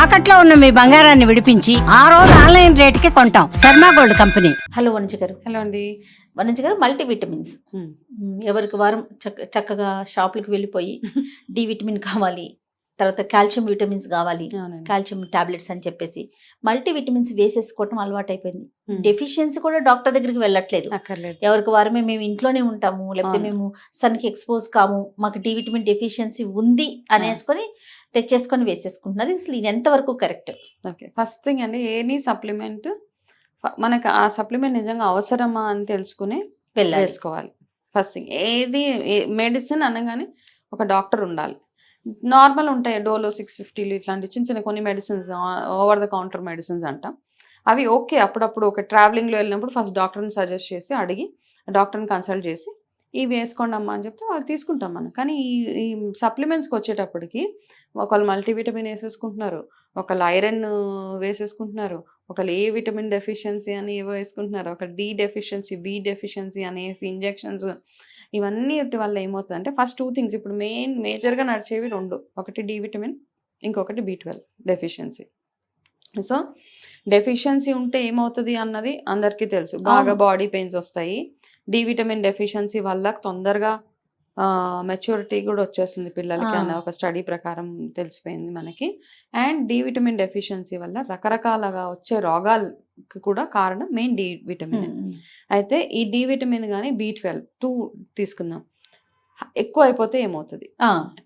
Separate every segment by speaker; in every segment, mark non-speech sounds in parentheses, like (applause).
Speaker 1: తాకట్లో ఉన్న మీ బంగారాన్ని విడిపించి ఆ రోజు ఆన్లైన్ రేటుకి కొంటాం. Sharma gold company.
Speaker 2: Hello Vanaja గారు.
Speaker 3: హలో అండి.
Speaker 2: వనజ గారు మల్టీ విటమిన్స్. ఎవరికి వారం చక్క చక్కగా షాపులకు వెళ్ళిపోయి (laughs) డి విటమిన్ కావాలి తర్వాత కాల్షియం విటమిన్స్ కావాలి కాల్షియం టాబ్లెట్స్ అని చెప్పేసి మల్టీ విటమిన్స్ వేసేసుకోవటం అలవాటు అయిపోయింది. డెఫిషియన్సీ కూడా డాక్టర్ దగ్గరికి వెళ్ళట్లేదు.
Speaker 3: అక్కర్లేదు.
Speaker 2: ఎవరికి వారమే మేము ఇంట్లోనే ఉంటాము లేకపోతే. మేము సన్కి ఎక్స్పోజ్ కాము మాకు డి విటమిన్ డెఫిషియన్సీ ఉంది అనేసుకొని తెచ్చేసుకొని వేసేసుకుంటున్నారు అసలు ఇది ఎంతవరకు కరెక్ట్?
Speaker 3: ఓకే. ఫస్ట్ థింగ్ అండి ఎనీ సప్లిమెంట్ మనకు ఆ సప్లిమెంట్ నిజంగా అవసరమా అని తెలుసుకుని వేసుకోవాలి. ఫస్ట్ థింగ్ ఏది మెడిసిన్ అనగానే ఒక డాక్టర్ ఉండాలి. నార్మల్ ఉంటాయి డోలో సిక్స్ ఫిఫ్టీలు ఇట్లాంటి చిన్న చిన్న కొన్ని medicines over the counter medicines అంటాం. అవి ఓకే అప్పుడప్పుడు ఒక ట్రావెలింగ్లో వెళ్ళినప్పుడు ఫస్ట్ డాక్టర్ని సజెస్ట్ చేసి అడిగి డాక్టర్ని కన్సల్ట్ చేసి ఇవి వేసుకోండి అమ్మా అని చెప్తే వాళ్ళు తీసుకుంటాం మనం. కానీ ఈ ఈ సప్లిమెంట్స్కి వచ్చేటప్పటికి ఒకళ్ళు మల్టీవిటమిన్ వేసేసుకుంటున్నారు ఒకళ్ళు ఐరన్ వేసేసుకుంటున్నారు ఒకళ్ళు ఏ విటమిన్ డెఫిషియన్సీ అని ఏవో వేసుకుంటున్నారు ఒక డి డెఫిషియన్సీ బి డెఫిషియన్సీ అనేసి ఇంజెక్షన్స్ ఇవన్నీ వల్ల ఏమవుతుంది అంటే ఫస్ట్ టూ థింగ్స్ ఇప్పుడు మెయిన్ మేజర్గా నడిచేవి రెండు ఒకటి డి విటమిన్ ఇంకొకటి B twelve deficiency. So deficiency ఉంటే ఏమవుతుంది అన్నది అందరికీ తెలుసు. బాగా. బాడీ పెయిన్స్ వస్తాయి. డి విటమిన్ డెఫిషియన్సీ వల్ల తొందరగా మెచ్యూరిటీ కూడా వచ్చేస్తుంది పిల్లలకి. అన్న ఒక స్టడీ ప్రకారం తెలిసిపోయింది మనకి. అండ్ డి విటమిన్ డెఫిషియన్సీ వల్ల రకరకాలుగా వచ్చే రోగాలకి కూడా కారణం మెయిన్ డి విటమిన్ అయితే ఈ డి విటమిన్ కానీ బి ట్వెల్వ్ టూ తీసుకుందాం. ఎక్కువ అయిపోతే ఏమవుతుంది?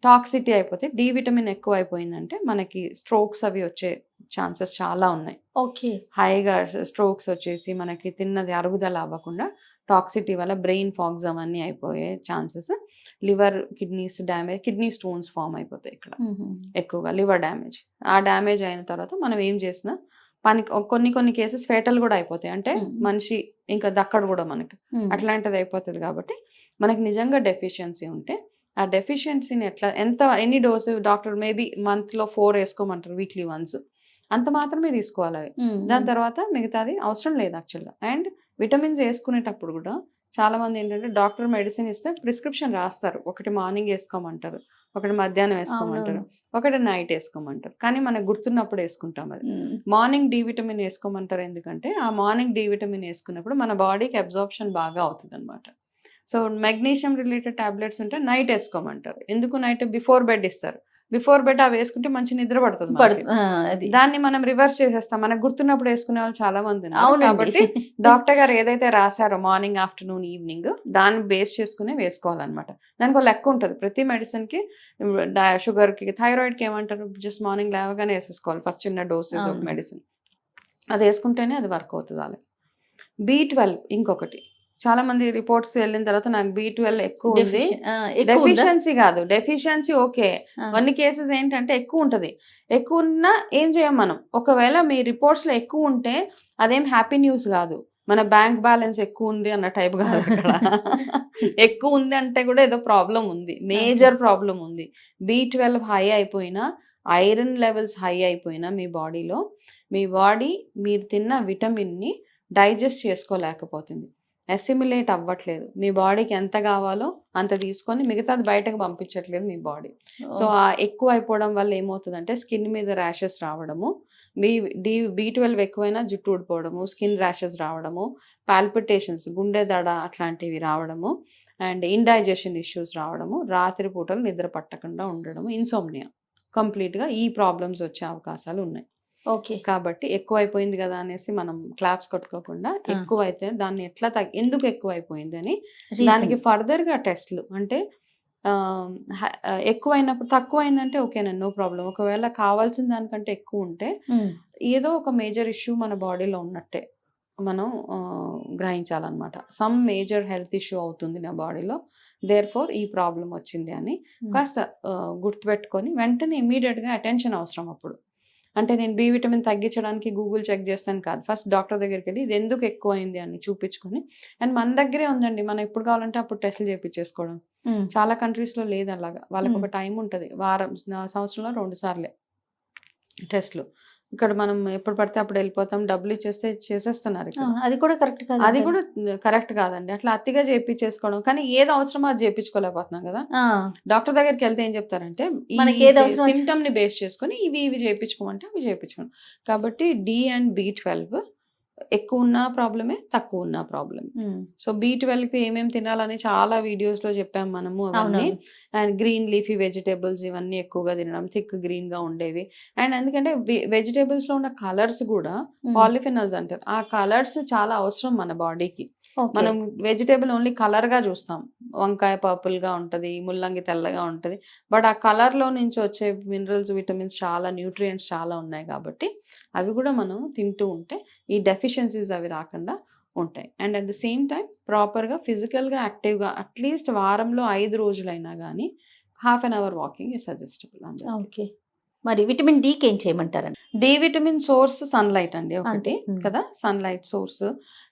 Speaker 3: టాక్సిటీ అయిపోతే డి విటమిన్ ఎక్కువ అయిపోయిందంటే మనకి స్ట్రోక్స్ అవి వచ్చే ఛాన్సెస్ చాలా ఉన్నాయి.
Speaker 2: ఓకే.
Speaker 3: హైగా స్ట్రోక్స్ వచ్చేసి మనకి తిన్నది అరుగుదల అవ్వకుండా టాక్సిటీ వల్ల బ్రెయిన్ ఫాగ్స్ అవన్నీ అయిపోయే chances liver kidneys damage kidney stones form అయిపోతాయి ఇక్కడ. ఎక్కువగా లివర్ డ్యామేజ్ ఆ డ్యామేజ్ అయిన తర్వాత మనం ఏం చేసినా పని కొన్ని కొన్ని కేసెస్ ఫేటల్ కూడా అయిపోతాయి. అంటే. మనిషి ఇంకా దక్కడు కూడా మనకి. అట్లాంటిది అయిపోతుంది కాబట్టి మనకి నిజంగా డెఫిషియన్సీ ఉంటే ఆ డెఫిషియన్సీని ఎట్లా ఎంత ఎన్ని డోసు డాక్టర్ మేబీ మంత్లో ఫోర్ వేసుకోమంటారు వీక్లీ వన్స్ అంత మాత్రమే తీసుకోవాలి అవి. దాని తర్వాత మిగతాది అవసరం లేదు యాక్చువల్గా అండ్ విటమిన్స్ వేసుకునేటప్పుడు కూడా చాలా మంది ఏంటంటే డాక్టర్ మెడిసిన్ ఇస్తే ప్రిస్క్రిప్షన్ రాస్తారు. ఒకటి మార్నింగ్ వేసుకోమంటారు ఒకటి మధ్యాహ్నం వేసుకోమంటారు ఒకటి నైట్ వేసుకోమంటారు. కానీ మనకు గుర్తున్నప్పుడు వేసుకుంటాం అది. మార్నింగ్ డి విటమిన్ వేసుకోమంటారు ఎందుకంటే ఆ మార్నింగ్ డి విటమిన్ వేసుకున్నప్పుడు మన బాడీకి అబ్జార్ప్షన్ బాగా అవుతుంది అనమాట సో మెగ్నీషియం రిలేటెడ్ టాబ్లెట్స్ ఉంటే నైట్ వేసుకోమంటారు. ఎందుకు నైట్ బిఫోర్ బెడ్ ఇస్తారు? బిఫోర్ బెడ్ అవి వేసుకుంటే మంచి నిద్ర పడుతుంది దాన్ని మనం రివర్స్ చేసేస్తాం. మనకు గుర్తున్నప్పుడు వేసుకునే వాళ్ళు చాలా మంది కాబట్టి (laughs) డాక్టర్ గారు ఏదైతే రాశారో మార్నింగ్ ఆఫ్టర్నూన్ ఈవినింగ్ దాన్ని బేస్ చేసుకుని వేసుకోవాలన్నమాట. దానికి ఒక లెక్క ఉంటుంది. ప్రతి మెడిసిన్కి షుగర్కి థైరాయిడ్కి ఏమంటారు? జస్ట్ మార్నింగ్ లేవగానే వేసేసుకోవాలి. ఫస్ట్ చిన్న డోసెస్ ఆఫ్. మెడిసిన్. అది వేసుకుంటేనే అది వర్క్ అవుతుంది అలా బి ట్వెల్వ్ ఇంకొకటి. చాలా మంది రిపోర్ట్స్ వెళ్ళిన తర్వాత నాకు బి ట్వెల్వ్ ఎక్కువ ఉంది? డెఫిషియన్సీ కాదు. Deficiency okay. కొన్ని కేసెస్ ఏంటంటే ఎక్కువ ఉంటుంది. ఎక్కువ ఉన్నా ఏం చేయం మనం? ఒకవేళ మీ రిపోర్ట్స్లో ఎక్కువ ఉంటే అదేం హ్యాపీ న్యూస్ కాదు. మన బ్యాంక్ బ్యాలెన్స్ ఎక్కువ ఉంది అన్న టైప్ కాదు అక్కడ. (laughs) ఎక్కువ ఉంది అంటే కూడా ఏదో ప్రాబ్లం ఉంది. మేజర్ ప్రాబ్లం ఉంది. బి ట్వెల్వ్ హై అయిపోయినా ఐరన్ లెవెల్స్ హై అయిపోయినా మీ బాడీలో మీ బాడీ మీరు తిన్న విటమిన్ని డైజెస్ట్ చేసుకోలేకపోతుంది. అసిమిలేట్ అవ్వట్లేదు. మీ బాడీకి ఎంత కావాలో అంత తీసుకొని మిగతాది బయటకు పంపించట్లేదు మీ బాడీ. సో ఆ ఎక్కువ అయిపోవడం వల్ల ఏమవుతుందంటే స్కిన్ మీద ర్యాషెస్ రావడము బి డి బి ట్వెల్వ్ ఎక్కువైనా జుట్టు ఊడిపోవడము స్కిన్ ర్యాషెస్ రావడము పాల్పిటేషన్స్ గుండె దడ అట్లాంటివి రావడము అండ్ ఇండైజెషన్ ఇష్యూస్ రావడము రాత్రి పూటలు నిద్ర పట్టకుండా ఉండడము ఇన్సోమ్నియా. కంప్లీట్గా ఈ ప్రాబ్లమ్స్ వచ్చే అవకాశాలు ఉన్నాయి. కాబట్టి ఎక్కువ అయిపోయింది కదా అనేసి మనం క్లాప్స్ కొట్టుకోకుండా. ఎక్కువ అయితే దాన్ని ఎట్లా తగ్గి ఎందుకు ఎక్కువ అయిపోయింది అని. దానికి ఫర్దర్గా టెస్ట్లు అంటే ఎక్కువైనప్పుడు తక్కువ అయిందంటే ఓకేనండి నో ప్రాబ్లం ఒకవేళ కావాల్సిన దానికంటే ఎక్కువ ఉంటే ఏదో ఒక మేజర్ ఇష్యూ మన బాడీలో ఉన్నట్టే మనం గ్రహించాలన్నమాట సమ్ మేజర్ హెల్త్ ఇష్యూ అవుతుంది నా బాడీలో దేర్ ఫోర్ ఈ ప్రాబ్లం వచ్చింది అని. కాస్త గుర్తుపెట్టుకొని వెంటనే immediate గా అటెన్షన్ అవసరం అప్పుడు అంటే నేను బి విటమిన్ తగ్గించడానికి గూగుల్ చెక్ చేస్తాను కాదు. ఫస్ట్ డాక్టర్ దగ్గరికి వెళ్ళి ఇది ఎందుకు ఎక్కువ అయింది అని చూపించుకొని అండ్ మన దగ్గరే ఉందండి. మనం ఎప్పుడు కావాలంటే అప్పుడు టెస్ట్లు చేయించేసుకోవడం చాలా కంట్రీస్లో లేదు అలాగా. వాళ్ళకి. ఒక టైం ఉంటుంది. వారం సంవత్సరంలో రెండు సార్లే టెస్ట్లు ఇక్కడ మనం ఎప్పుడు పడితే అప్పుడు వెళ్ళిపోతాం. డబ్బులు ఇచ్చేస్తే చేసేస్తున్నారు
Speaker 2: అది కూడా కరెక్ట్ కాదు
Speaker 3: అది. కూడా కరెక్ట్ కాదండి. అట్లా అతిగా చేయించేసుకోవడం కానీ ఏది అవసరమో అది చేయించుకోలేకపోతున్నాం కదా. డాక్టర్ దగ్గరికి వెళ్తే ఏం చెప్తారంటే సిమ్టమ్ని బేస్ చేసుకొని ఇవి ఇవి చేయించుకోమంటే అవి చేయించుకోండి కాబట్టి డి అండ్ బి ట్వెల్వ్ ఎక్కువ ఉన్న ప్రాబ్లమే తక్కువ ఉన్న ప్రాబ్లమే సో బి ట్వెల్వ్కి ఏమేమి తినాలని చాలా వీడియోస్లో చెప్పాం మనము అవన్నీ. అండ్ గ్రీన్ లీఫీ వెజిటేబుల్స్ ఇవన్నీ ఎక్కువగా తినడం థిక్ గ్రీన్గా ఉండేవి. అండ్ ఎందుకంటే వెజిటేబుల్స్లో ఉన్న కలర్స్ కూడా పాలిఫినల్స్ అంటారు. ఆ కలర్స్ చాలా అవసరం మన బాడీకి. మనం వెజిటేబుల్ ఓన్లీ కలర్గా చూస్తాం. వంకాయ పర్పుల్గా ఉంటుంది ముల్లంగి తెల్లగా ఉంటుంది. బట్ ఆ కలర్లో నుంచి వచ్చే మినరల్స్ విటమిన్స్ చాలా న్యూట్రియంట్స్ చాలా ఉన్నాయి కాబట్టి అవి కూడా మనం తింటూ ఉంటే ఈ డెఫిషియన్సీస్ అవి రాకుండా ఉంటాయి. And at the same time ప్రాపర్గా ఫిజికల్గా యాక్టివ్గా అట్లీస్ట్ వారంలో ఐదు రోజులైనా కానీ హాఫ్ అన్ అవర్ వాకింగ్ ఈ సజెస్టబుల్
Speaker 2: ఓకే. మరి విటమిన్కి ఏం చేయమంటారండి?
Speaker 3: డి విటమిన్ సోర్స్ సన్లైట్ అండి ఒకటి. కదా? Sunlight source.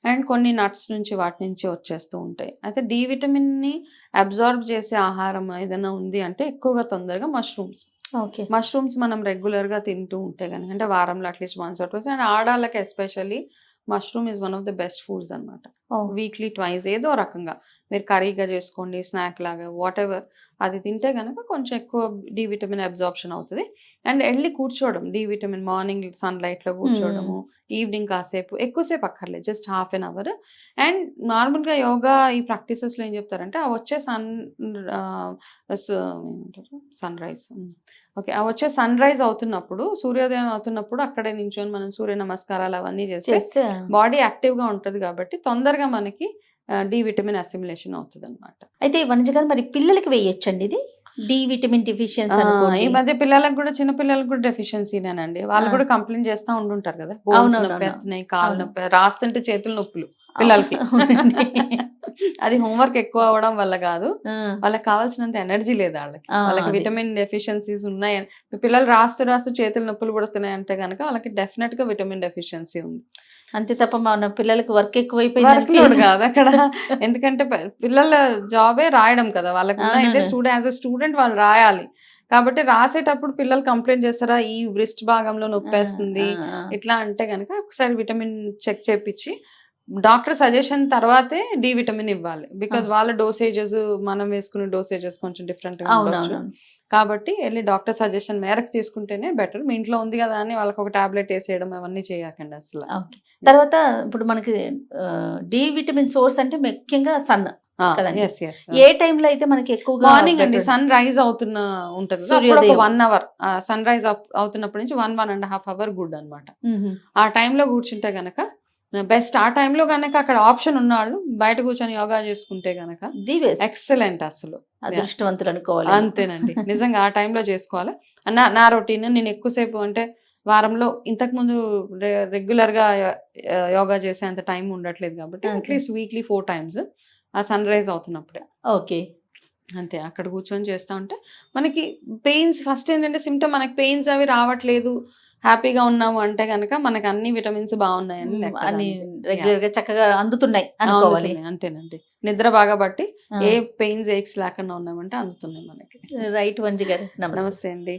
Speaker 3: అండ్ కొన్ని నట్స్ నుంచి వాటి నుంచి వచ్చేస్తూ ఉంటాయి. అయితే డి విటమిన్ని అబ్జార్బ్ చేసే ఆహారం ఏదైనా ఉంది అంటే ఎక్కువగా తొందరగా మష్రూమ్స్.
Speaker 2: ఓకే.
Speaker 3: మష్రూమ్స్ మనం రెగ్యులర్గా తింటూ ఉంటే కనుక అంటే వారంలో at least once twice and ఆడాళ్ళకి especially mushroom is one of the best foods అన్నమాట.
Speaker 2: ఓ,
Speaker 3: వీక్లీ ట్వైస్ ఏదో రకంగా. మీరు కర్రీగా చేసుకోండి స్నాక్ లాగా వాట్ ఎవర్ అది తింటే కనుక కొంచెం ఎక్కువ డి విటమిన్ అబ్జార్ప్షన్ అవుతుంది. అండ్ వెళ్ళి కూర్చోవడం డి విటమిన్ మార్నింగ్ సన్లైట్లో కూర్చోవడము ఈవినింగ్ కాసేపు ఎక్కువసేపు అక్కర్లేదు just half an hour and నార్మల్గా యోగా ఈ ప్రాక్టీసెస్లో ఏం చెప్తారంటే ఆ వచ్చే సన్ ఏమంటారు? సన్ రైజ్ ఓకే ఆ వచ్చే సన్ రైజ్ అవుతున్నప్పుడు సూర్యోదయం అవుతున్నప్పుడు అక్కడే నించొని మనం సూర్య నమస్కారాలు అవన్నీ చేస్తే బాడీ యాక్టివ్గా ఉంటది కాబట్టి తొందరగా మనకి డి విటమిన్ అసిమిలేషన్ అవుతుంది అనమాట
Speaker 2: అయితే వనజ గారు మరి పిల్లలకి వేయొచ్చండి ఇది? డి విటమిన్ డిఫిషియన్సీ
Speaker 3: ఈ మధ్య పిల్లలకు కూడా చిన్న పిల్లలకు కూడా డెఫిషియన్సీనేనండి వాళ్ళు. కూడా కంప్లైంట్ చేస్తూ ఉంటుంటారు కదా.
Speaker 2: అవును,
Speaker 3: బోన్స్
Speaker 2: అవును,
Speaker 3: నొప్పి
Speaker 2: అవును.
Speaker 3: వేస్తున్నాయి కాళ్ళు. నొప్పి రాస్తుంటే చేతులు నొప్పులు పిల్లలకి. అది హోంవర్క్ ఎక్కువ అవడం వల్ల కాదు. వాళ్ళకి కావాల్సినంత ఎనర్జీ లేదు వాళ్ళకి. వాళ్ళకి. విటమిన్ డెఫిషియన్సీస్ ఉన్నాయి. పిల్లలు రాస్తూ రాస్తూ చేతులు నొప్పులు పడుతున్నాయి అంటే కనుక వాళ్ళకి డెఫినెట్గా విటమిన్ డెఫిషియన్సీ ఉంది.
Speaker 2: అంతే తప్ప మన పిల్లలకి వర్క్ ఎక్కువైపోయింది
Speaker 3: కాదు అక్కడ. (laughs) ఎందుకంటే పిల్లల జాబే రాయడం కదా వాళ్ళకి. స్టూడెంట్ యాజ్ అ స్టూడెంట్ వాళ్ళు రాయాలి. కాబట్టి రాసేటప్పుడు పిల్లలు కంప్లైంట్ చేస్తారా? ఈ బ్రిస్ట్ భాగంలో నొప్పేస్తుంది ఇట్లా అంటే కనుక ఒకసారి విటమిన్ చెక్ చేపించి డాక్టర్ సజెషన్ తర్వాతే డి విటమిన్ ఇవ్వాలి. బికాజ్ వాళ్ళ డోసేజెస్ మనం వేసుకునే డోసేజెస్ కొంచెం డిఫరెంట్ కాబట్టి వెళ్ళి డాక్టర్ సజెషన్ మేరకు తీసుకుంటేనే బెటర్ మీ ఇంట్లో ఉంది కదా అని వాళ్ళకి ఒక టాబ్లెట్ వేసేయడం అవన్నీ చేయకండి అసలు
Speaker 2: తర్వాత ఇప్పుడు మనకి డి విటమిన్ సోర్స్ అంటే ముఖ్యంగా సన్ ఏ టైంలో అయితే మనకి ఎక్కువగా
Speaker 3: మార్నింగ్ అండి? సన్ రైజ్ అవుతున్న ఉంటది. వన్ అవర్ సన్ రైజ్ అవుతున్నప్పటి నుంచి one one and half hour good అన్నమాట
Speaker 2: మ్మ్.
Speaker 3: ఆ టైంలో కూర్చుంటే గనక బెస్ట్. ఆ టైంలో గనక అక్కడ ఆప్షన్ ఉన్న వాళ్ళు బయట కూర్చొని యోగా చేసుకుంటే గనక
Speaker 2: ది బెస్ట్.
Speaker 3: ఎక్సలెంట్ అసలు.
Speaker 2: అదృష్టవంతులు అనుకోవాలి.
Speaker 3: అంతేనండి. నిజంగా ఆ టైంలో చేసుకోవాలి. నా నా రొటీన్ నేను ఎక్కువసేపు అంటే వారంలో ఇంతకు ముందు రెగ్యులర్గా యోగా చేసే అంత టైం ఉండట్లేదు కాబట్టి. At least weekly four times ఆ సన్ రైజ్ అవుతున్నప్పుడే.
Speaker 2: ఓకే.
Speaker 3: అంతే. అక్కడ కూర్చొని చేస్తా ఉంటే మనకి పెయిన్స్ ఫస్ట్ ఏంటంటే సిమ్టమ్ మనకి పెయిన్స్ అవి రావట్లేదు. హ్యాపీగా ఉన్నాము అంటే కనుక మనకి అన్ని విటమిన్స్ బాగున్నాయని లెక్క
Speaker 2: అని
Speaker 3: దానికి.
Speaker 2: రెగ్యులర్గా చక్కగా అందుతున్నాయి. అనుకోవాలి
Speaker 3: అంతేనండి నిద్ర బాగా బట్టి. ఏ పెయిన్స్ ఏక్స్ లేకుండా ఉన్నామంటే అందుతున్నాయి మనకి
Speaker 2: రైట్ వంజి గారు
Speaker 3: నమస్తే అండి